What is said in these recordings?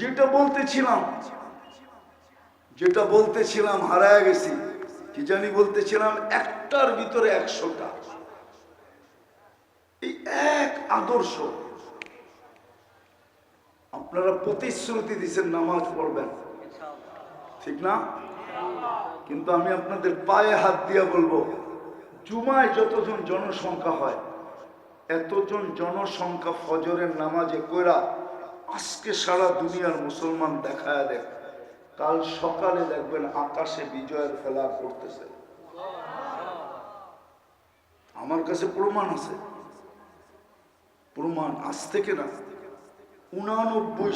যেটা বলতেছিলাম যেটা বলতেছিলাম হারায় গেছি, কি জানি বলতেছিলাম একটার ভিতরে একশোটা। এই এক আদর্শ। আপনারা প্রতিশ্রুতি দিচ্ছেন নামাজ পড়বেন। ঠিক না? কিন্তু আমি আপনাদের পায়ে হাত দিয়া বলব, জুমায় যতজন জনসংখ্যা হয়, এতজন জনসংখ্যা ফজরের নামাজে কইরা আজকে সারা দুনিয়ার মুসলমান দেখায় দেখ। কাল সকালে দেখবেন আকাশে বিজয়ের ফেলা করতেছে। আমার কাছে প্রমাণ আছে। প্রমাণ আজ থেকে না, উনানব্বই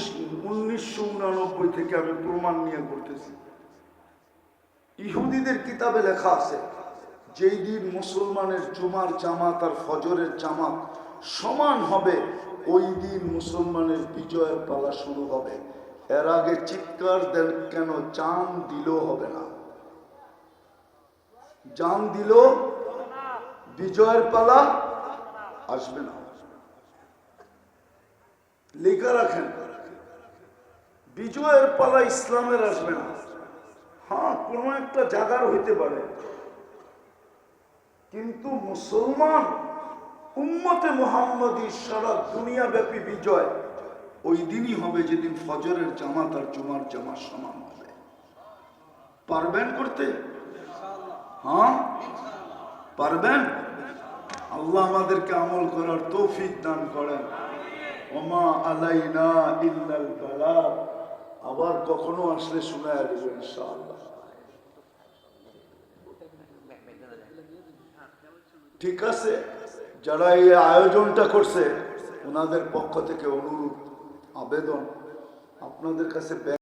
উনিশশো উনানব্বই থেকে আমি প্রমাণ নিয়ে করতেছি ইহুদিদের কিতাবে লেখা আছে, যেই দিন মুসলমানের জুমার জামাত আর ফজরের জামাত সমান হবে। ওই দিন মুসলমানের বিজয়ের পালা শুরু হবে। এর আগে চিৎকার দেন কেন? চান দিলেও হবে না। জান দিল বিজয়ের পালা আসবে না। লেখা রাখেন। বিজয়ের পালা ইসলামের আসবে না। হ্যাঁ কোনো একটা জায়গার হইতে পারে। কিন্তু মুসলমান উম্মতে মোহাম্মদী সারা দুনিয়া ব্যাপী বিজয়, ওই দিনই হবে যেদিন ফজরের জামাত আর জুমার জামাত সমান হবে। পারবেন করতে? হ্যাঁ? পারবেন? আল্লাহ আমাদেরকে আমল করার তৌফিক দান করেন। ওমা আলাইনা ইল্লাল বালাগ। আবার কখনো আসলে শোনায় দেবো ইনশাআল্লাহ। ঠিক আছে? যারা এই আয়োজনটা করছে ওনাদের পক্ষ থেকে অনুরোধ আবেদন আপনাদের কাছে